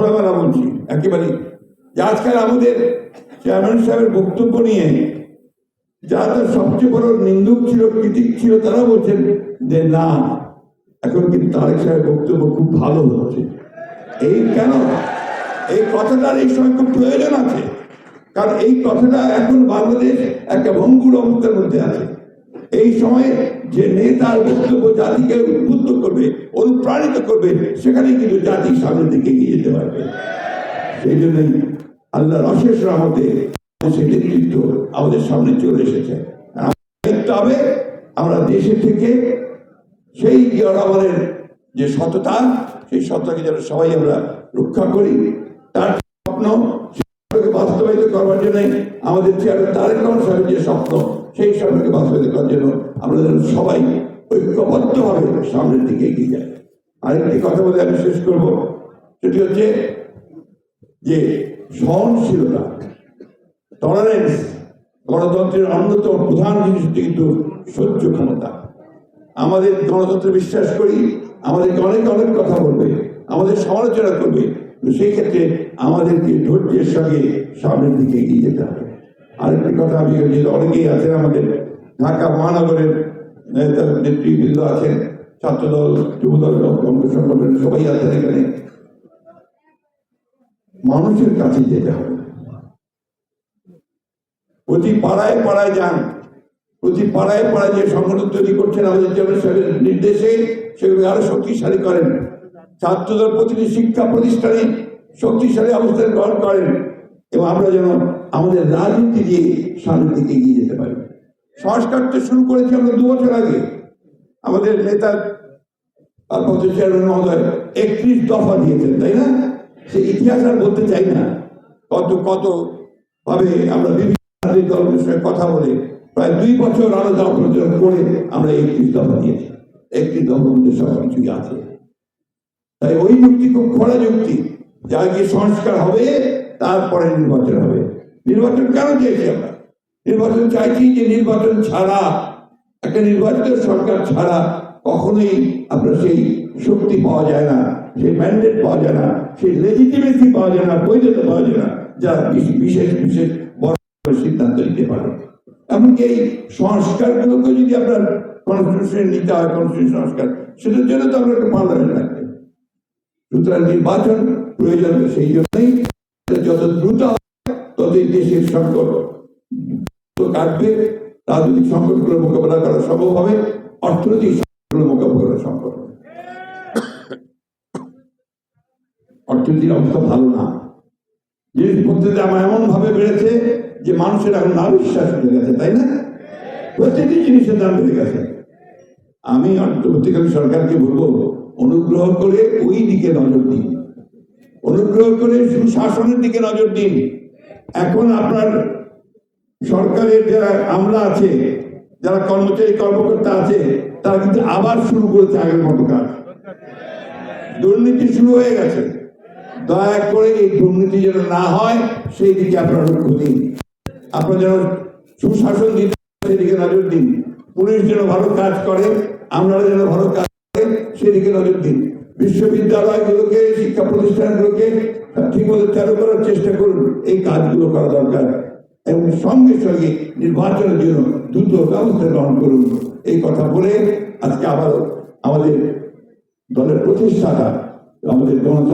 খোলামেলা বলছি, একেবারে, যে আজকাল আমাদের চেয়ারম্যান সাহেবের বক্তব্য নিয়ে যারা তার সবচেয়ে বড় নিন্দুক ছিল ক্রিটিক ছিল তারা বলছেন যে না, এখন কিন্তু তারেক সাহেবের বক্তব্য খুব ভালো হচ্ছে। এই কেন? এই কথাটার এই সময় খুব প্রয়োজন আছে। কারণ এই কথাটা এখন বাংলাদেশ একটা ভঙ্গুর অবস্থার মধ্যে আছে। এই সময়ে যে নেতার বক্তব্য জাতিকে উদ্বুদ্ধ করবে, অনুপ্রাণিত করবে সেখানে কিন্তু জাতি সামনের দিকে এগিয়ে যেতে পারবে। সেই জন্যই আল্লাহর অশেষ রহমতে সেই নেতৃত্ব আমাদের সামনে চলে এসেছে। হবে আমরা দেশে থেকে সেই জনগণের যে সততা, সেই সততাকে যেন সবাই আমরা রক্ষা করি। তার স্বপ্ন বাস্তবায়িত করবার জন্য আমাদের চেয়ারম্যান তারেক রহমান যে স্বপ্ন সেই স্বপ্নকে বাস্তবায়িত করার জন্য আমরা যেন সবাই ঐক্যবদ্ধভাবে সামনের দিকে এগিয়ে যাই। আরেকটি কথা বলে আমি শেষ করব, সেটি হচ্ছে যে সহনশীলতা টলারেন্স গণতন্ত্রের অন্যতম প্রধান জিনিস কিন্তু সহ্য ক্ষমতা। আমাদের গণতন্ত্রে বিশ্বাস করি, আমাদেরকে অনেক অনেক কথা বলবে, আমাদের সমালোচনা করবে সেই ক্ষেত্রে আমাদেরকে ধৈর্যের সঙ্গে সামনের দিকে এগিয়ে যেতে হবে। আরেকটি কথা আমি অনেকেই আছেন আমাদের ঢাকা মহানগরের নেতা, নেতৃবৃন্দ আছেন, ছাত্রদল, যুবদল কংগ্রেস সংগঠনের সবাই আছেন এখানে। মানুষের কাছে যেতে হবে। প্রতি পাড়ায় পাড়ায় যান। প্রতি পাড়ায় পাড়ায় যে সংগঠন তৈরি করছেন, আমাদের সাহেবের নির্দেশে সেগুলো আরও শক্তিশালী করেন। ছাত্রদের প্রতিটি শিক্ষা প্রতিষ্ঠানে শক্তিশালী অবস্থান গ্রহণ করেন। এবং আমরা যেন আমাদের রাজনীতি দিয়ে সামনের দিকে এগিয়ে যেতে পারি। সংস্কার তো শুরু করেছি আমরা দু বছর আগে। আমাদের নেতা ভারপ্রাপ্ত চেয়ারম্যান মহোদয় একত্রিশ দফা দিয়েছেন, তাই না? সে ইতিহাস আর বলতে চাই না। কত কত ভাবে আমরা বিভিন্ন দলের সঙ্গে কথা বলে প্রায় দুই বছর আলাদা আলোচনা করে আমরা একত্রিশ দফা দিয়েছি। একত্রিশ দফার মধ্যে সব কিছুই আছে। তাই ওই যুক্তি খুব খোলা যুক্তি। যে আগে সংস্কার হবে তারপরে নির্বাচন হবে। নির্বাচন কেন চাইছি আমরা? নির্বাচন চাইছি যে নির্বাচন ছাড়া, একটা নির্বাচিত সরকার ছাড়া কখনোই আপনার সেই শক্তি পাওয়া যায় না, সেই ম্যান্ডেট পাওয়া যায় না, সেই লেজিটিমেসি পাওয়া যায় না, বৈধতা পাওয়া যায় না, যা বিশ- বিশেষ বিশেষ বড় সিদ্ধান্ত নিতে পারে। এমনকি এই সংস্কারগুলোকে যদি আপনার কনস্টিটিউশন নিতে হয় কনস্টিটিউশন সংস্কার, সেটার জন্য তো আমরা একটা পার্লামেন্ট লাগবে। সুতরাং নির্বাচন প্রয়োজন, সেই জন্যই যত দ্রুত ততই দেশের সংকট কাটবে, রাজনৈতিক সংকটগুলো মোকাবেলা করা সম্ভব হবে, অর্থনৈতিক সংকটগুলো মোকাবেলা করা সম্ভব হবে। অর্থনীতির অবস্থা ভালো না। জিনিসপত্রের দাম এমন ভাবে বেড়েছে যে মানুষের এখন না বিশ্বাস হয়ে গেছে, তাই না? প্রত্যেকটি জিনিসের দাম বেড়ে গেছে। আমি অন্তর্বর্তীকালীন সরকারকে বলব, অনুগ্রহ করে ওই দিকে নজর দিন। অনুগ্রহ করে সুশাসনের দিকে নজর দিন। এখন আপনার সরকারের যারা আমলা আছে, যারা কর্মচারী, কর্মকর্তা আছে, তারা কিন্তু আবার শুরু করেছে আগের মতো কাজ দুর্নীতি শুরু হয়ে গেছে। দয়া করে এই দুর্নীতি যেন না হয়, সেই দিকে আপনারা লক্ষ্য দিন। আপনারা যেন সুশাসন দিতে সেদিকে নজর দিন। পুলিশ যেন ভালো কাজ করে আমরা যেন ভালো কাজ করে সেদিকে নজর দিন। বিশ্ববিদ্যালয়গুলোকে শিক্ষা প্রতিষ্ঠানগুলোকে ঠিক মতো চালু করার চেষ্টা করুন। এই কাজগুলো করা দরকার। এবং সঙ্গে সঙ্গে নির্বাচনের জন্য দ্রুত ব্যবস্থা গ্রহণ করুন। এই কথা বলে আজকে আবার আমাদের দলের প্রতিষ্ঠাতা আমাদের গণতন্ত্র